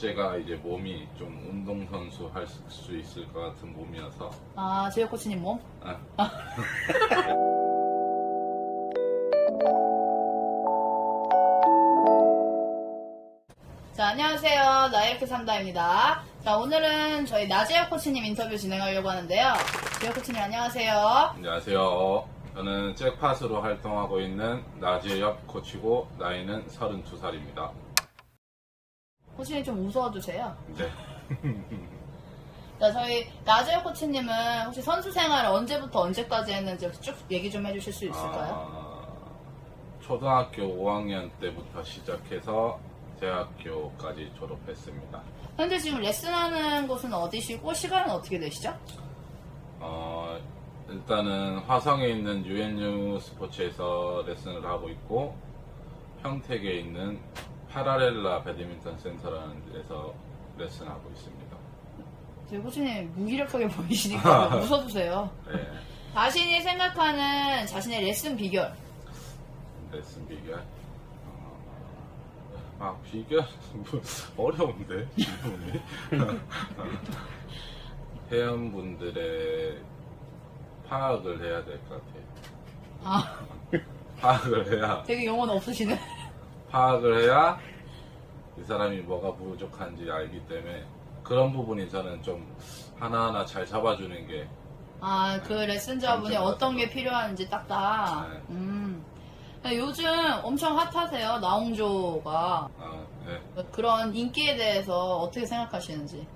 둘째가 이제 몸이 좀 운동선수 할 수 있을 것 같은 몸이어서 아, 제이홉 코치님 몸? 아, 자, 안녕하세요. 나 이렇게 산다입니다. 자, 오늘은 저희 나재혁 코치님 인터뷰 진행하려고 하는데요. 재혁 코치님 안녕하세요. 안녕하세요. 저는 잭팟으로 활동하고 있는 나지엽 코치고 나이는 32살입니다. 코치님 좀 웃어주세요. 네. 자, 저희 나재혁 코치님은 혹시 선수 생활을 언제부터 언제까지 했는지 혹시 쭉 얘기 좀 해주실 수 있을까요? 아, 초등학교 5학년 때부터 시작해서 대학교까지 졸업했습니다. 현재 지금 레슨하는 곳은 어디시고 시간은 어떻게 되시죠? 어, 일단은 화성에 있는 UNU 스포츠에서 레슨을 하고 있고 평택에 있는 파라렐라 배드민턴 센터라는 데서 레슨하고 있습니다. 코치님 무기력하게 보이시니까 웃어주세요. 네, 자신이 생각하는 자신의 레슨 비결. 레슨 비결. 어, 아 비결 뭐, 어려운데 질문이. 회원분들의 파악을 해야 될 것 같아요. 아, 파악을 해야 되게 영혼 없으시네. 파악을 해야 이 사람이 뭐가 부족한지 알기 때문에 그런 부분이 저는 좀 하나하나 잘 잡아주는 게 아, 그 레슨자분이 감사합니다. 어떤 게 필요한지 딱딱. 네. 음. 요즘 엄청 핫하세요, 나홍조가. 아, 네, 그런 인기에 대해서 어떻게 생각하시는지.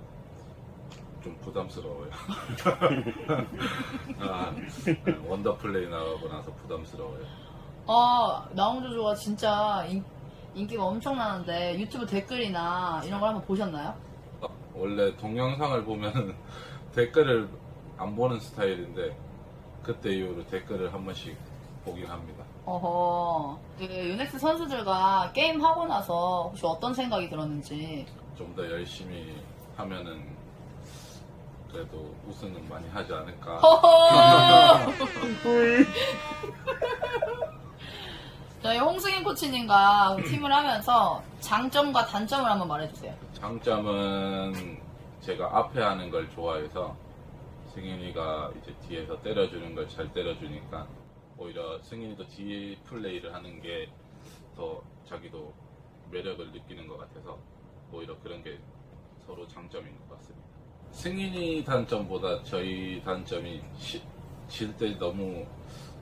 좀 부담스러워요. 아, 네, 원더플레이 나가고 나서 부담스러워요. 아, 나홍조조가 진짜 인, 인기가 엄청나는데 유튜브 댓글이나 이런 걸 한번 보셨나요? 어, 원래 동영상을 보면 댓글을 안 보는 스타일인데 그때 이후로 댓글을 한 번씩 보긴 합니다. 어허. 그 유넥스 선수들과 게임 하고 나서 혹시 어떤 생각이 들었는지. 좀 더 열심히 하면은 그래도 우승은 많이 하지 않을까. 허허! 저희 홍승인 코치님과 팀을 하면서 장점과 단점을 한번 말해주세요. 장점은 제가 앞에 하는 걸 좋아해서 승인이가 이제 뒤에서 때려주는 걸 잘 때려주니까 오히려 승인이도 뒤에 플레이를 하는 게 더 자기도 매력을 느끼는 것 같아서 오히려 그런 게 서로 장점인 것 같습니다. 승인이 단점보다 저희 단점이 질때 너무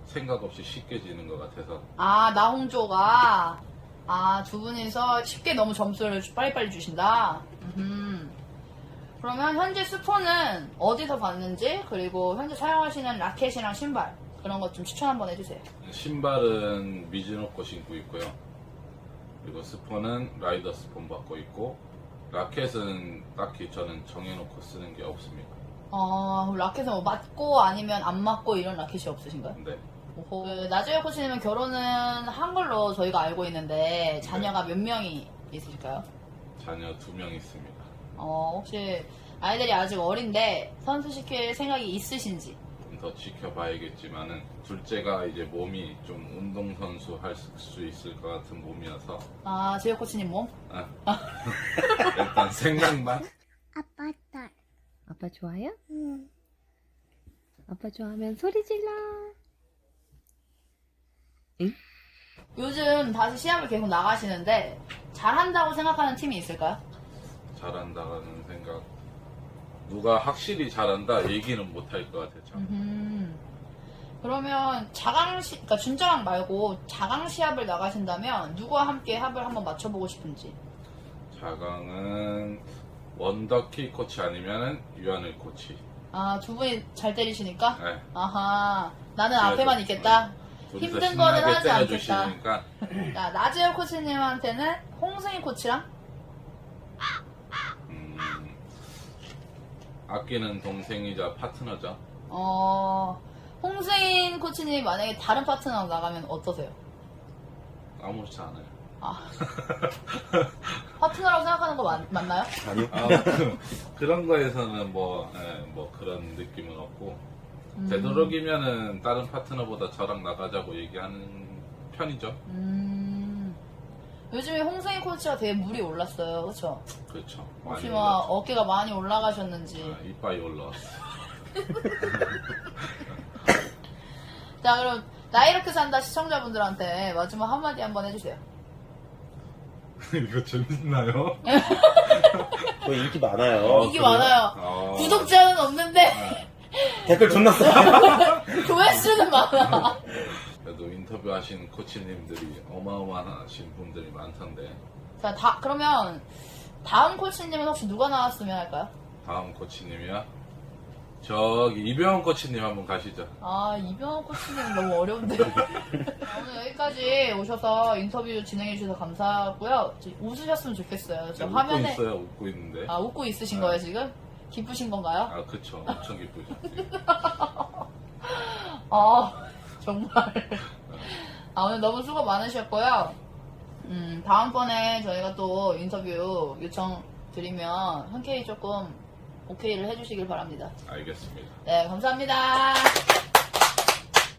생각 없이 쉽게 지는 것 같아서 아, 나홍조가, 아, 두 분이서 쉽게 너무 점수를 주- 빨리빨리 주신다? 음. 그러면 현재 스포는 어디서 봤는지, 그리고 현재 사용하시는 라켓이랑 신발, 그런 것 좀 추천 한번 해주세요. 신발은 미즈노코 신고 있고요. 그리고 스폰은 라이더 스폰 받고 있고 라켓은 딱히 저는 정해놓고 쓰는 게 없습니다. 어, 그럼 라켓은 뭐 맞고 아니면 안 맞고 이런 라켓이 없으신가요? 근데 오호. 그 나주혁 코치님은 결혼은 한 걸로 저희가 알고 있는데 자녀가 몇 명이 있으실까요? 자녀 두 명 있습니다. 어, 혹시 아이들이 아직 어린데 선수 시킬 생각이 있으신지? 좀 더 지켜봐야겠지만은 둘째가 이제 몸이 좀 운동 선수 할 수 있을 것 같은 몸이어서 아, 재혁 코치님 몸? 아, 일단 생각만 아빠 딸. 아빠 좋아요? 응. 아빠 좋아하면 소리 질러. 요즘 다시 시합을 계속 나가시는데 잘한다고 생각하는 팀이 있을까요? 잘한다는 생각 누가 확실히 잘한다 얘기는 못할 것 같아요. 참. 음. 그러면 자강 시, 그러니까 준자강 말고 자강 시합을 나가신다면 누구와 함께 합을 한번 맞춰보고 싶은지. 자강은 원더키 코치 아니면은 유한을 코치. 아, 두 분이 잘 때리시니까? 네. 아하. 나는 앞에만 있겠다. 힘든 거는 하지 않겠다. 때려주시니까 자, 나지혁 코치님한테는 홍승희 코치랑 음, 아끼는 동생이자 파트너죠. 어, 홍승인 코치님이 만약에 다른 파트너랑 나가면 어떠세요? 아무렇지 않아요. 아. 파트너라고 생각하는 거 맞, 맞나요? 아, 그런 거에서는 뭐, 예, 뭐 그런 느낌은 없고 음. 되도록이면은 다른 파트너보다 저랑 나가자고 얘기하는 편이죠. 음. 요즘에 홍승희 코치가 되게 물이 올랐어요. 그쵸? 그렇죠. 혹시 많이 막 올랐죠. 어깨가 많이 올라가셨는지. 아, 이빨이 올라왔어. 자, 그럼 나 이렇게 산다 시청자분들한테 마지막 한마디 한번 해주세요. 이거 재밌나요? 저 인기 많아요. 어, 인기 그래요? 많아요. 어. 구독자는 없는데 댓글 존나 써요. 조회수는 많아. 그래도 인터뷰하신 코치님들이 어마어마하신 분들이 많던데 자, 다 그러면 다음 코치님은 혹시 누가 나왔으면 할까요? 다음 코치님이야 저기 이병헌 코치님 한번 가시죠. 아 이병헌 코치님은 너무 어려운데. 자, 오늘 여기까지 오셔서 인터뷰 진행해 주셔서 감사하고요. 저- 웃으셨으면 좋겠어요. 저 네, 웃고 화면에 있어요. 웃고 있는데. 아 웃고 있으신 네. 거예요 지금? 기쁘신 건가요? 아 그쵸. 엄청 기쁘죠. 지금. 아 정말. 아 오늘 너무 수고 많으셨고요. 음 다음번에 저희가 또 인터뷰 요청 드리면 흔쾌히 조금 오케이를 해주시길 바랍니다. 알겠습니다. 네 감사합니다.